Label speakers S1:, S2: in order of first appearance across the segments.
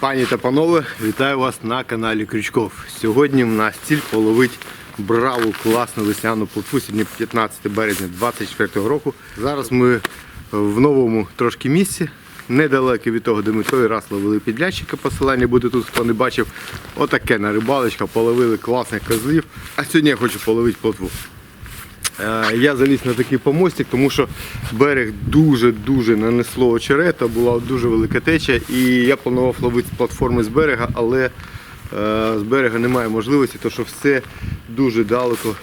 S1: Пані та панове, вітаю вас на каналі Крючков. Сьогодні в нас ціль половить браву класну весняну плотву. Сьогодні 15 березня 2024 року. Зараз ми в новому трошки місці, недалеко від того, де ми той раз ловили підлящика. Посилання буде тут, хто не бачив. Отаке на рибалочка, половили класних козлів. А сьогодні я хочу половити плотву. Е, Я заліз на такий помостик, тому що берег дуже-дуже нанесло очерета, була дуже велика теча, і я планував ловити платформи з берега, але е, з берега немає можливості, тому що все дуже далеко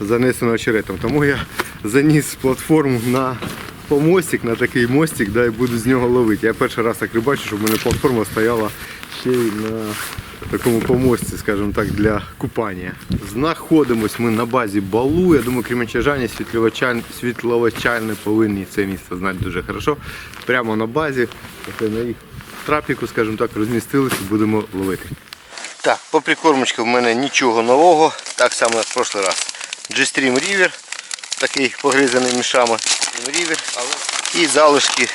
S1: занесено очеретом. Тому я заніс платформу на помостик, на такий мостик, да, і буду з нього ловити. Я перший раз так рибачу, щоб в мене платформа стояла ще й на такому помості, скажімо так, для купання. Знаходимось ми на базі Балу. Я думаю, кременчужані, світловичан- світловичани повинні це місце знати дуже хорошо. Прямо на базі, таке на їх трапіку, скажімо так, розмістилися будемо ловити. Так, по прикормочку в мене нічого нового, так само як в прошлий раз. G-Stream River, такий погризаний мішами. River. І залишки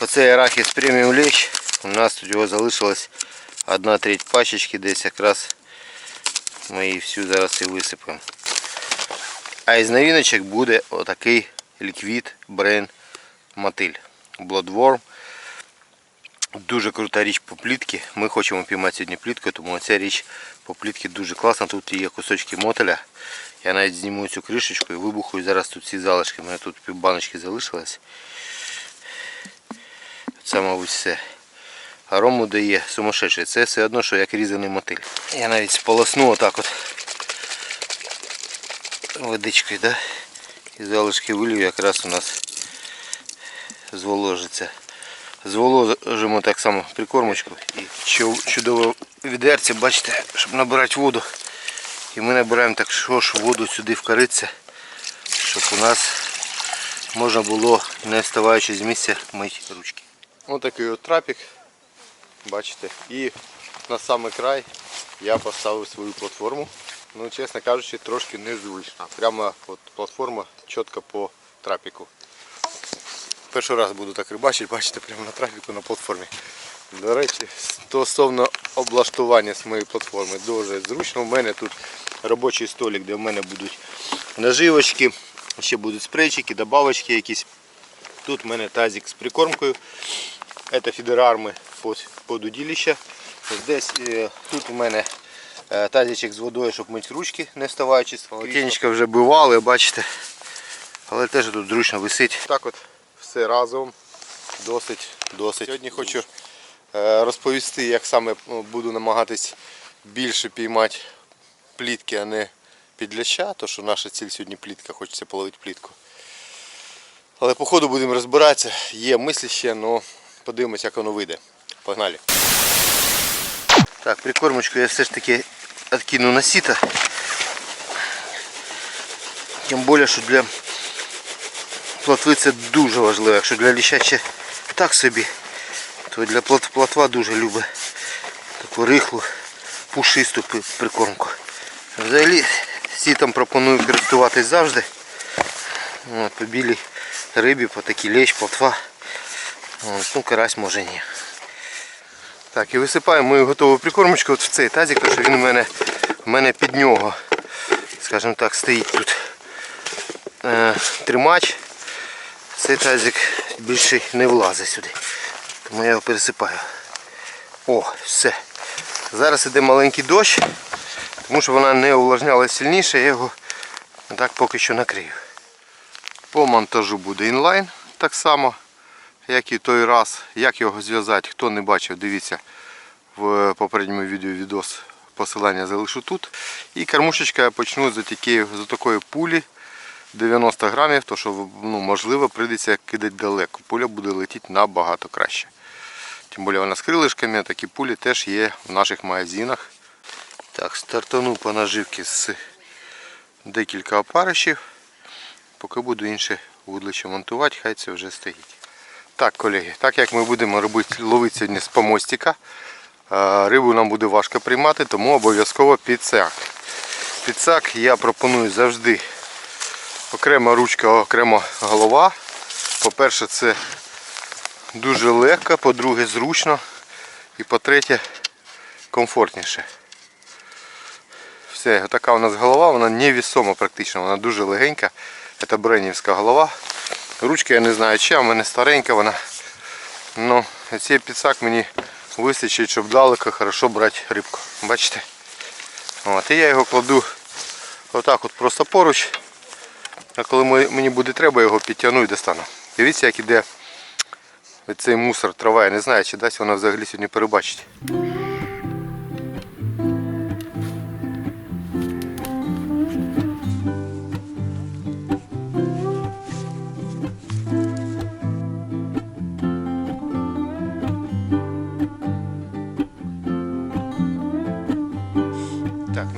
S1: оцей арахіс преміум лещ. У нас тут його залишилось одна треть пачечки, десь якраз ми її всю зараз і висипемо. А із новиночок буде отакий ліквід Brain Мотиль. Bloodworm. Дуже крута річ по плітки. Ми хочемо піймати сьогодні плітку, тому ця річ по плітки дуже класна. Тут є кусочки мотеля. Я навіть зніму цю кришечку і вибухаю зараз тут ці залишки. У мене тут півбаночки залишилось. Це, мабуть, все. Арому дає сумасшедший. Це все одно, що як різаний мотиль. Я навіть сполосну отак от водичкою, да? і залишки вилью якраз у нас зволожиться. Зволожимо так само прикормочку і чу- чудово відерце, бачите, щоб набирати воду. І ми набираємо так що ж воду сюди в кориця, щоб у нас можна було, не вставаючи з місця, мити ручки. Ось такий от трапік, бачите, і на самий край я поставив свою платформу. Ну, чесно кажучи, трошки незручно. Прямо от платформа чітко по трапіку. Перший раз буду так рибачити, бачите, прямо на трафіку на платформі. До речі, стосовно облаштування з моєї платформи дуже зручно. У мене тут робочий столик, де в мене будуть наживочки, ще будуть спрейчики, добавочки якісь. Тут в мене тазик з прикормкою. Це фідерарми під, удилище. Десь е, тут у мене е, тазичок з водою, щоб мити ручки, не вставаючи. Полотенечко вже бивали, бачите. Але теж тут зручно висить. Так от все разом досить досить. Сьогодні хочу е, розповісти, як саме ну, буду намагатись більше піймати плітки, а не підляща, то що наша ціль сьогодні плітка, хочеться половити плітку. Але по ходу будемо розбиратися, є мислі ще, але подивимось, як воно вийде. Погнали. Так, прикормочку я все ж таки відкину на сіто. Тим більше, що для плотви це дуже важливо. Якщо для ліща ще так собі, то для плот- плотва дуже любить таку рихлу, пушисту прикормку. Взагалі сітом пропоную користуватись завжди. От, по білій рибі, по такій лещ, плотва. Ну, карась може ні. Так, і висипаємо мою готову прикормочку от в цей тазик, тому що він у мене, в мене під нього, скажімо так, стоїть тут е, тримач. Цей тазик більше не влазить сюди. Тому я його пересипаю. О, все. Зараз іде маленький дощ, тому що вона не увлажняла сильніше, я його так поки що накрию. По монтажу буде інлайн так само, як і той раз. Як його зв'язати, хто не бачив, дивіться в попередньому відео відос. Посилання залишу тут. І кормушечка я почну з такої, з такої пулі 90 грамів, то що ну, можливо прийдеться кидати далеко. Пуля буде летіти набагато краще. Тим більше вона з крилишками, такі пулі теж є в наших магазинах. Так, стартану по наживці з декілька опаришів. Поки буду інше вудлище монтувати, хай це вже стоїть. Так, колеги, так як ми будемо робити, ловити сьогодні з помостика, е, рибу нам буде важко приймати, тому обов'язково підсак. Підсак я пропоную завжди окрема ручка, окрема голова. По-перше, це дуже легко, по-друге, зручно. І по-третє, комфортніше. Все, така у нас голова, вона невісома практично, вона дуже легенька. Це бренівська голова. Ручка я не знаю чи, а в мене старенька вона. Ну, цей підсак мені вистачить, щоб далеко хорошо брати рибку. Бачите? От, і я його кладу отак от просто поруч. А коли мені буде треба, я його підтягну і достану. Дивіться, як іде цей мусор, трава. Я не знаю, чи дасть вона взагалі сьогодні перебачить.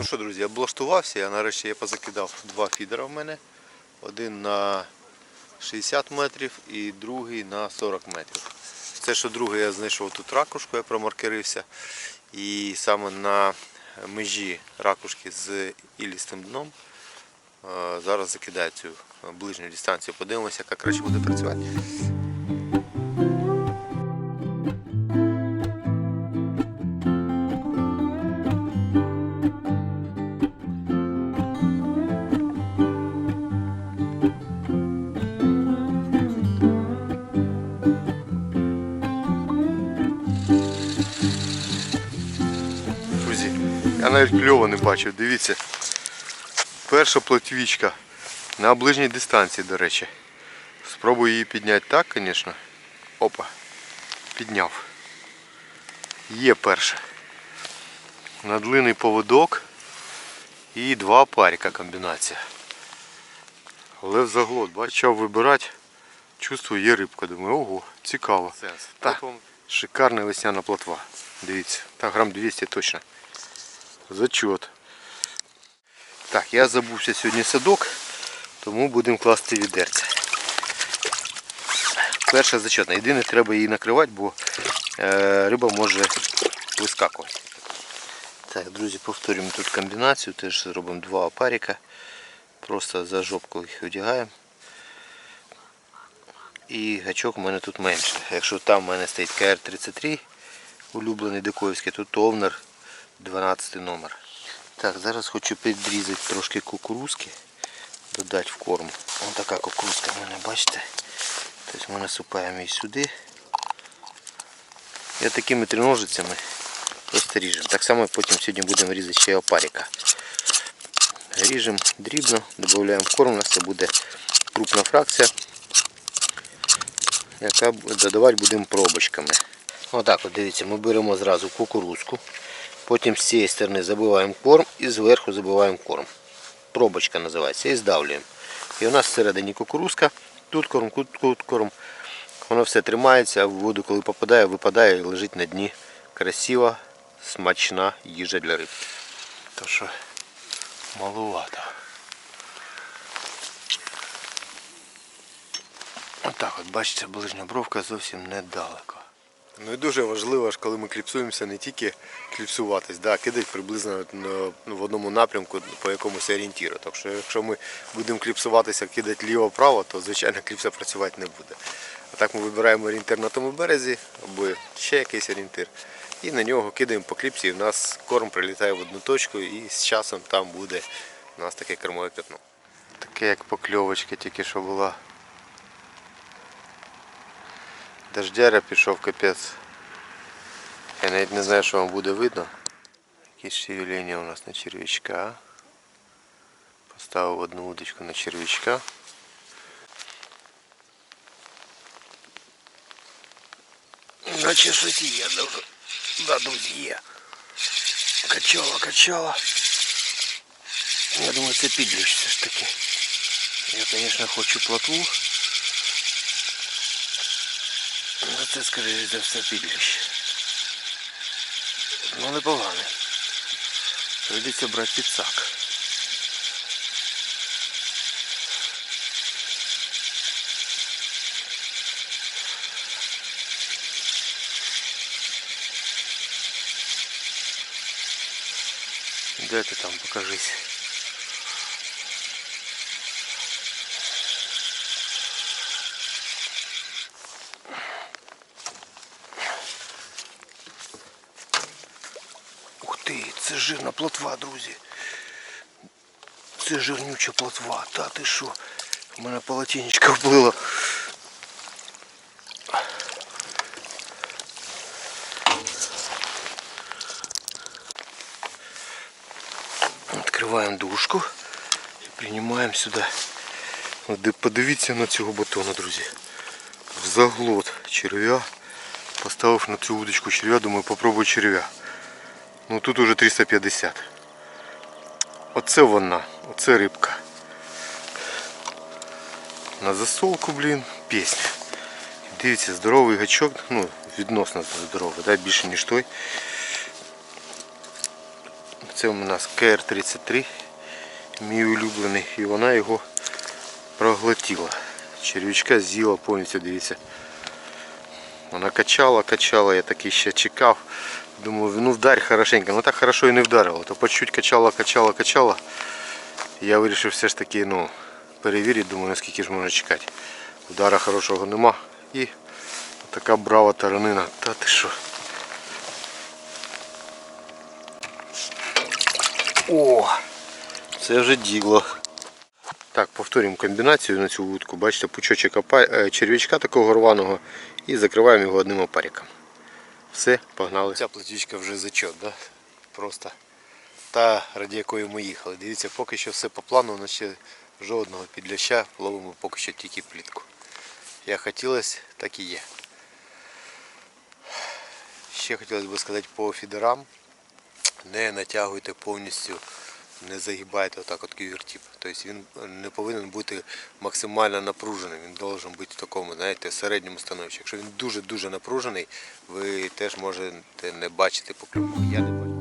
S1: Що, друзі, облаштувався, я нарешті я позакидав два фідера в мене. Один на 60 метрів і другий на 40 метрів. Це, що другий я знайшов тут ракушку, я промаркерився. І саме на межі ракушки з ілістим дном е, зараз закидаю цю ближню дистанцію. Подивимося, як краще буде працювати. Навіть кльово не бачив, дивіться. Перша плотвічка на ближній дистанції, до речі. Спробую її підняти так, звісно. Опа. Підняв. Є перша. Надлинний поводок і два паріка комбінація. Але в заглот, бачив вибирати. Чувствую, є рибка. Думаю, ого, цікаво. Так, шикарна весняна плотва. Дивіться, так грам 200 точно. Зачет. Так, я забувся сьогодні садок, тому будемо класти відерця. Перша зачетна. Єдине, треба її накривати, бо е, риба може вискакувати. Так, друзі, повторюємо тут комбінацію. Теж зробимо два опарика. Просто за жопку їх одягаємо. І гачок у мене тут менше. Якщо там в мене стоїть КР-33, улюблений Дикоївський, тут Овнер 12 номер. Так, зараз хочу підрізати трошки кукурузки, додати в корм. Ось така кукурузка в мене, бачите? Тобто ми насипаємо її сюди. І такими триножицями просто ріжемо. Так само потім сьогодні будемо різати ще опарика. Ріжемо дрібно, додаємо в корм, у нас це буде крупна фракція, яка додавати будемо пробочками. Отак от дивіться, ми беремо зразу кукурузку, потім з цієї сторони забиваємо корм і зверху забиваємо корм. Пробочка називається і здавлюємо. І у нас всередині кукурузка, тут корм, тут, корм. Воно все тримається, а в воду, коли попадає, випадає і лежить на дні. Красива, смачна їжа для риб. То що малувато. Отак от, бачите, ближня бровка зовсім недалеко. Ну і дуже важливо, коли ми кліпсуємося, не тільки кліпсуватись, да, кидати приблизно ну, в одному напрямку по якомусь орієнтіру. Так що якщо ми будемо кліпсуватися, кидати ліво-право, то звичайно кліпса працювати не буде. А так ми вибираємо орієнтир на тому березі або ще якийсь орієнтир. І на нього кидаємо по кліпсі, і в нас корм прилітає в одну точку і з часом там буде у нас таке кормове пятно. Таке як покльовочка тільки що була. Дождяра пішов капець. Я навіть не знаю, що вам буде видно. Якісь шевелення у нас на червячка. Поставив одну удочку на червячка. Наче щось є, друг- да, друзі, є. Качала, качала. Я думаю, це підліч все ж таки. Я, звісно, хочу плотву. Це скоріше за все підліч. Ну непогано. Прийдеться брати підсак. Де ти там покажись? це жирна плотва, друзі. Це жирнюча плотва. Та ти що? У мене полотенечко вплило. Открываем дужку і приймаємо сюди. Подивіться на цього батона, друзі. Заглот черв'я. Поставив на цю удочку черв'я, думаю, попробую черв'я. Ну тут уже 350. Оце вона, оце рибка. На засолку, блін, пісня. Дивіться, здоровий гачок, ну, відносно здоровий, да, більше ніж той. Це у нас КР-33, мій улюблений, і вона його проглотила. Червячка з'їла повністю, дивіться. Вона качала, качала, я таки ще чекав. Думаю, ну вдарь хорошенько. Ну так хорошо і не вдарило. То по чуть качала, качала, качала. Я вирішив все ж таки ну, перевірити, думаю, наскільки ж можна чекати. Удара хорошого нема. І така брава таранина. Та ти що? О! Це вже дігло. Так, повторюємо комбінацію на цю вудку. Бачите, пучочок е, черв'ячка такого рваного і закриваємо його одним опариком. Все, погнали. Ця платічка вже зачет, да? Просто та, раді якої ми їхали. Дивіться, поки що все по плану, у нас ще жодного підляща, ловимо поки що тільки плітку. Як хотілося, так і є. Ще хотілося б сказати по фідерам. Не натягуйте повністю, не загибайте отак от ківертіп. Тобто він не повинен бути максимально напруженим. Він повинен бути в такому, знаєте, середньому становищі. Якщо він дуже-дуже напружений, ви теж можете не бачити покльовку. Я не бачу.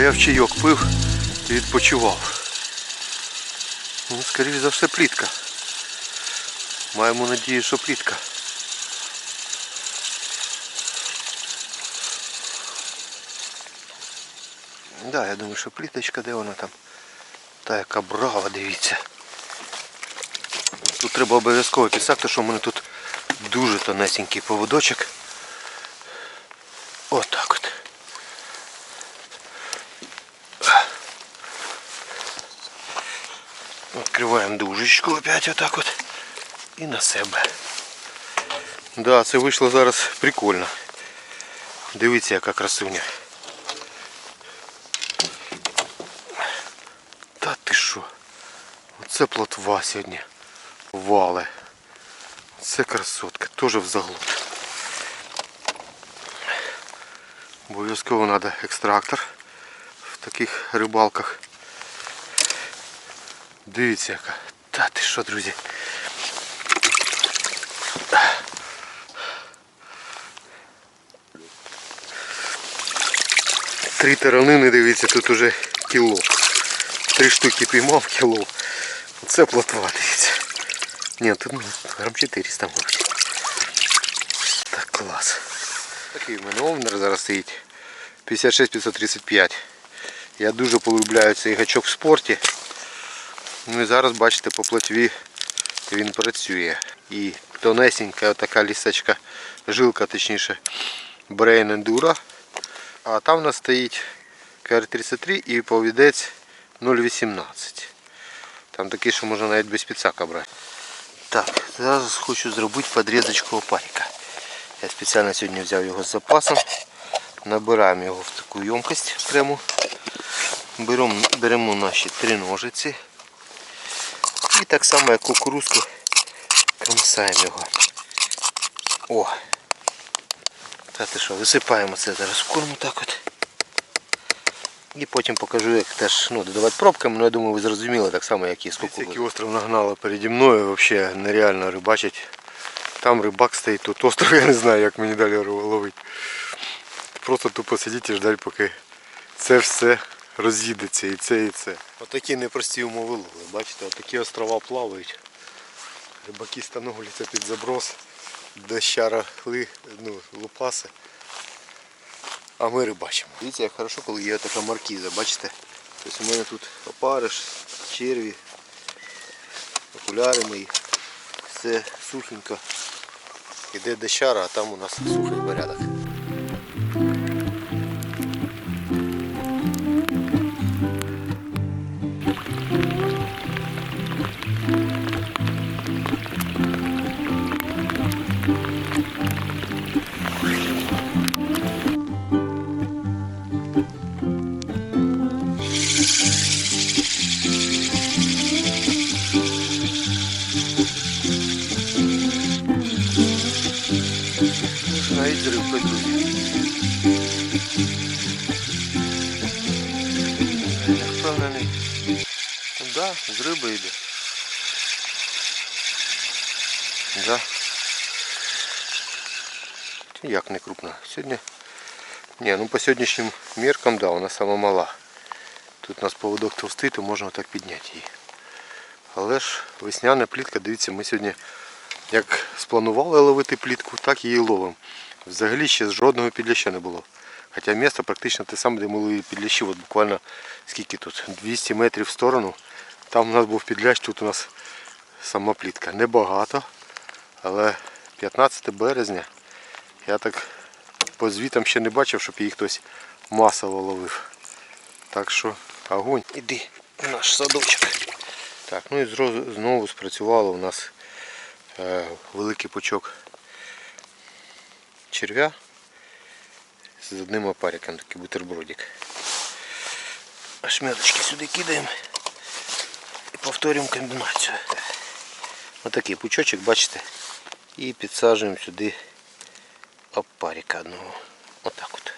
S1: Стояв чайок, пив і відпочивав. Ну, скоріш за все плітка. Маємо надію, що плітка. Да, я думаю, що пліточка, де вона там? Та яка брава, дивіться. Тут треба обов'язково писати, що в мене тут дуже тонесенький поводочок. Отак от. Відкриваємо дужечку опять отак от. І на себе. Да, це вийшло зараз прикольно. Дивіться, яка красуня. Та ти що? Оце плотва сьогодні. Вале. Це красотка. Теж в заглот. Обов'язково треба екстрактор в таких рибалках. Дивіться яка. Та ти що, друзі? Три таранини, дивіться, тут уже кіло. Три штуки піймав кіло. Це плотва, дивіться. Ні, тут ну, грам 400 мабуть. Так, клас. Такий в мене овнер зараз стоїть. 56-535. Я дуже полюбляю цей гачок в спорті. Ну і зараз бачите по плотві він працює. І тонесенька така лісочка, жилка точніше Brain Enduro. А там у нас стоїть КР-33 і повідець 0,18. Там такий, що можна навіть без підсака брати. Так, зараз хочу зробити подрізочку опарика. Я спеціально сьогодні взяв його з запасом. Набираємо його в таку ємкость окрему. Беремо, беремо наші три ножиці. І так само як кукурузку кромсаємо його. О! Та ти що, висипаємо це зараз в корму так от. І потім покажу, як теж ну, додавати пробками, ну я думаю, ви зрозуміли так само, як і з кукурудзою. Який остров нагнало переді мною, взагалі нереально рибачить. Там рибак стоїть, тут остров, я не знаю, як мені далі ловити. Просто тупо сидіти і ждати, поки це все роз'їдеться і це, і це. Отакі непрості умови ловли. Бачите, отакі острова плавають. Рибаки становляться під заброс, дощара ли, ну, лупаси. А ми рибачимо. Дивіться, як хорошо, коли є така маркіза, бачите? Тобто у мене тут опариш, черві, окуляри мої. Все сухенько. Іде дощара, а там у нас сухий порядок. Як не крупна. Сьогодні. Ні, ну по сьогоднішнім міркам, да, вона сама мала. Тут у нас поводок товстий, то можна так підняти її. Але ж весняна плітка, дивіться, ми сьогодні як спланували ловити плітку, так її ловимо. Взагалі ще жодного підляща не було. Хоча місце практично те саме, де ми ловили підлящі. От буквально скільки тут? 200 метрів в сторону. Там у нас був підлящ, тут у нас сама плітка. Небагато, але 15 березня я так по звітам ще не бачив, щоб її хтось масово ловив. Так що огонь. Іди в наш садочок. Так, ну і знову спрацювало у нас е, великий пучок черв'я з одним опариком, такий бутербродик. Шмяточки сюди кидаємо і повторюємо комбінацію. Отакий пучочок, бачите, і підсаджуємо сюди опарика одного. Отак от.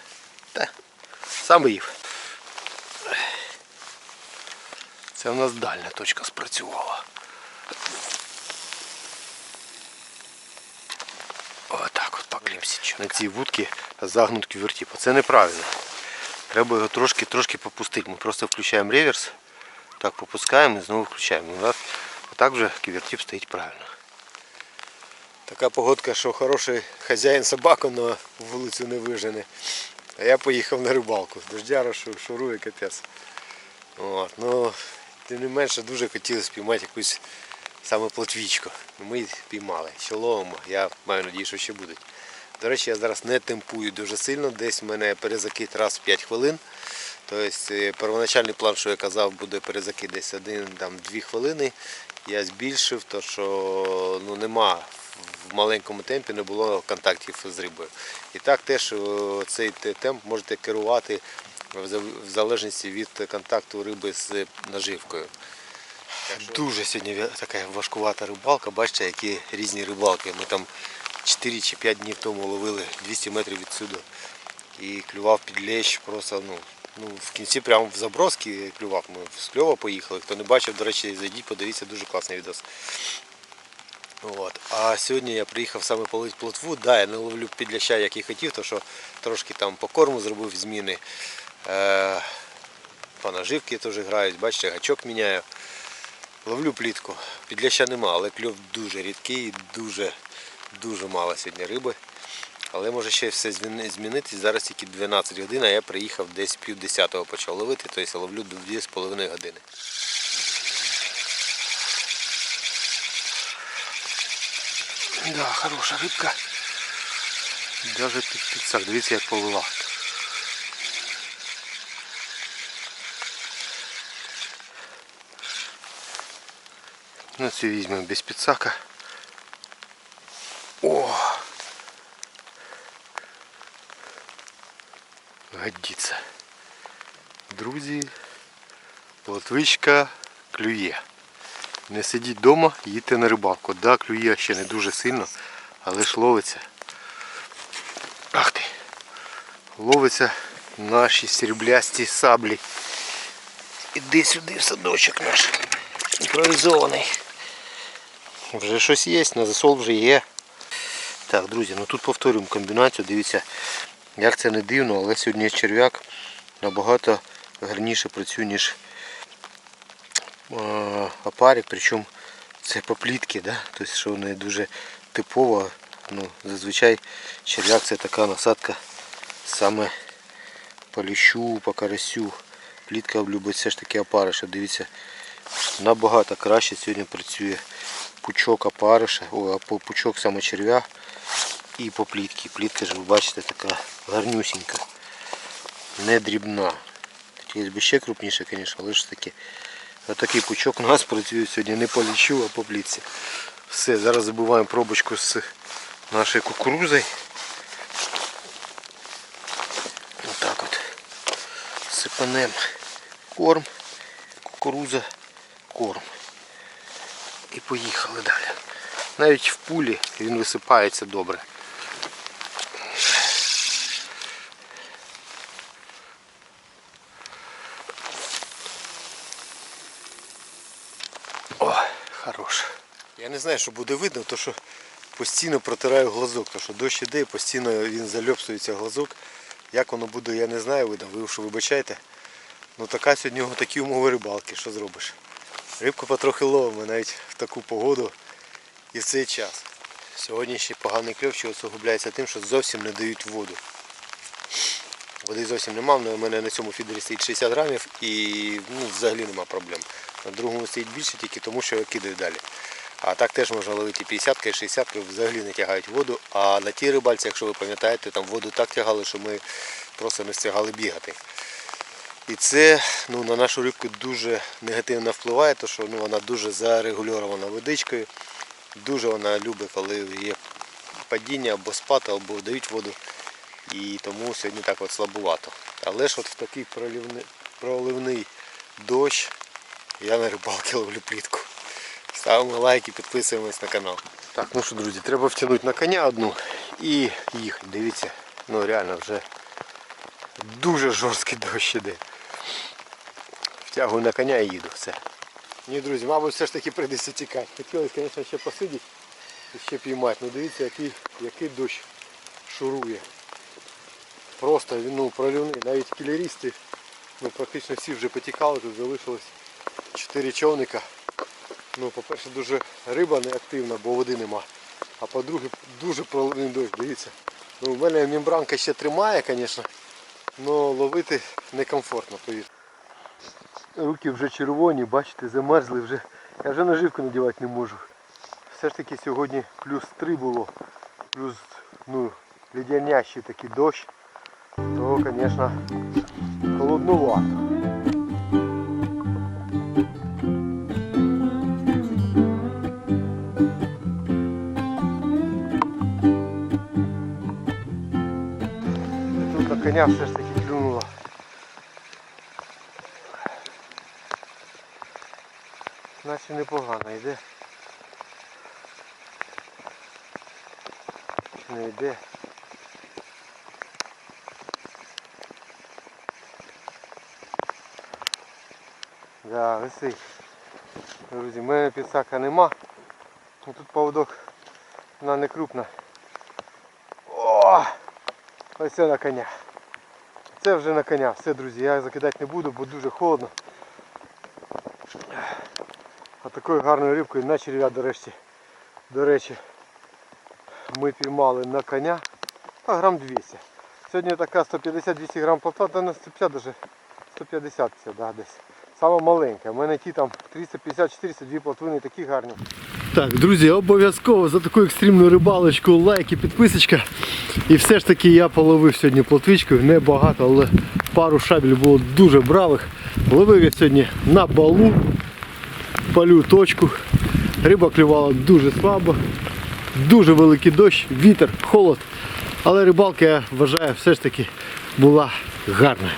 S1: Та. Сам їв. Це у нас дальня точка спрацювала. Отак от по кліпсічу. На цій вудці загнут квертіп. Це неправильно. Треба його трошки трошки попустити. Ми просто включаємо реверс, так попускаємо і знову включаємо. У нас отак вже квертіп стоїть правильно. Така погодка, що хороший хазяїн собаку на вулицю не вижене. А я поїхав на рибалку. Дождяра шу- шурує капець. От, ну, тим не менше дуже хотілося спіймати якусь саме плотвічку. Ми піймали. Ще ловимо. Я маю надію, що ще будуть. До речі, я зараз не темпую дуже сильно. Десь в мене перезакид раз в 5 хвилин. Тобто е, первоначальний план, що я казав, буде перезакид десь 1-2 хвилини. Я збільшив, то що ну, нема в маленькому темпі не було контактів з рибою. І так теж цей темп можете керувати в залежності від контакту риби з наживкою. Дуже сьогодні така важкувата рибалка. Бачите, які різні рибалки. Ми там 4 чи 5 днів тому ловили 200 метрів відсюди. І клював під лещ просто, ну, ну в кінці прямо в заброски клював. Ми з кльова поїхали. Хто не бачив, до речі, зайдіть, подивіться, дуже класний відос. От. А сьогодні я приїхав саме полити плотву. Да, я не ловлю підляща, як і хотів, тому що трошки там по корму зробив зміни. Е, по наживки теж грають, бачите, гачок міняю. Ловлю плітку. Підляща нема, але кльов дуже рідкий, дуже, дуже мало сьогодні риби. Але може ще все змінитись. Зараз тільки 12 годин, а я приїхав десь пів десятого почав ловити, тобто ловлю 2,5 години. Да, хороша рибка. Даже під підсак. Дивіться, як повела. Ну, це візьмемо без підсака. О! Годиться. Друзі, плотвичка клює. Не сидіть вдома, їдьте на рибалку. Да, клює ще не дуже сильно, але ж ловиться. Ах ти! Ловиться наші сріблясті саблі. Іди сюди в садочок наш. Імпровізований. Вже щось є, на засол вже є. Так, друзі, ну тут повторюємо комбінацію. Дивіться, як це не дивно, але сьогодні черв'як набагато гарніше працює, ніж опарик, причому це по плітки, да? тобто що не дуже типово. Ну, зазвичай черв'як це така насадка саме по ліщу, по карасю. Плітка любить все ж таки опариша. Дивіться, набагато краще сьогодні працює пучок опариша, о, пучок саме черв'я і по плітці. Плітка ж ви бачите така гарнюсінька, не дрібна. Б ще крупніше, звісно, але ж таки отакий пучок у нас працює сьогодні не по лічу, а по плітці. Все, зараз забуваємо пробочку з нашою кукурузою. Отак от. Сипанем корм, кукуруза, корм. І поїхали далі. Навіть в пулі він висипається добре. О, хорош. Я не знаю, що буде видно, то що постійно протираю глазок, то що дощ іде постійно він зальопсується глазок. Як воно буде, я не знаю, видно, ви що вибачайте. Ну така сьогодні такі умови рибалки, що зробиш? Рибку потрохи ловимо навіть в таку погоду і в цей час. Сьогодні ще поганий кльов, що усугубляється тим, що зовсім не дають воду. Води зовсім нема, але у мене на цьому фідері стоїть 60 грамів і ну, взагалі нема проблем. На другому стоїть більше тільки тому, що я кидаю далі. А так теж можна ловити 50 і 60 взагалі не тягають воду. А на тій рибальці, якщо ви пам'ятаєте, там воду так тягали, що ми просто не встигали бігати. І це ну, на нашу рибку дуже негативно впливає, тому що ну, вона дуже зарегульована водичкою. Дуже вона любить, коли є падіння або спад, або дають воду. І тому сьогодні так от слабувато. Але ж от в такий проливний, проливний дощ я на рибалки ловлю плітку. Ставимо лайки, підписуємось на канал. Так, ну що, друзі, треба втягнути на коня одну і їхати. Дивіться, ну реально вже дуже жорсткий дощ іде. Втягую на коня і їду. Все. Ні, друзі, мабуть, все ж таки прийдеться тікати. Хотілося, звісно, ще посидіти і ще піймати. Ну дивіться, який, який дощ шурує. Просто ну, проливний. Навіть кілерісти, ну, практично всі вже потікали, тут залишилось 4 човника. Ну, по-перше, дуже риба не активна, бо води нема. А по-друге, дуже проливний дощ, дивіться. Ну, у мене мембранка ще тримає, звісно, але ловити некомфортно, повірте. Руки вже червоні, бачите, замерзли вже. Я вже наживку надівати не можу. Все ж таки сьогодні плюс 3 було, плюс ну, ледянящий такий дощ, то, звісно, холоднувато. Коня все ж таки клюнуло. Наче непогано йде. Чи не йде? Да, висить. Друзі, в мене підсака нема. Тут поводок вона не крупна. О! Ось це на коня. Це вже на коня. Все, друзі, я закидати не буду, бо дуже холодно. А такою гарною рибкою на черв'я до речі, до речі, ми піймали на коня а грам 200. Сьогодні така 150-200 грам плотва, та не 150 даже 150 це, да, десь. Саме маленька. У мене ті там 350-400, дві плотвини такі гарні. Так, друзі, обов'язково за таку екстремну рибалочку лайк і підписочка. І все ж таки я половив сьогодні плотвичкою, небагато, але пару шабель було дуже бравих. Ловив я сьогодні на балу, палю точку. Риба клювала дуже слабо, дуже великий дощ, вітер, холод. Але рибалка, я вважаю, все ж таки була гарна.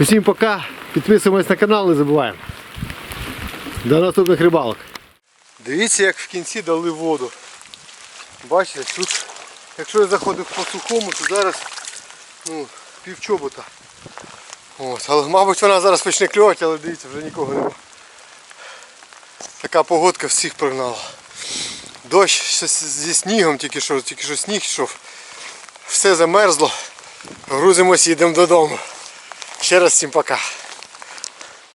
S1: Усім пока, підписуємось на канал, не забуваємо. До наступних рибалок. Дивіться, як в кінці дали воду. Бачите, тут, якщо я заходив по сухому, то зараз ну, півчобота. Ось, але, мабуть, вона зараз почне клювати, але дивіться, вже нікого нема. Така погодка всіх прогнала. Дощ зі снігом, тільки що, тільки що сніг йшов. Все замерзло. Грузимося і йдемо додому. Ще раз всім пока.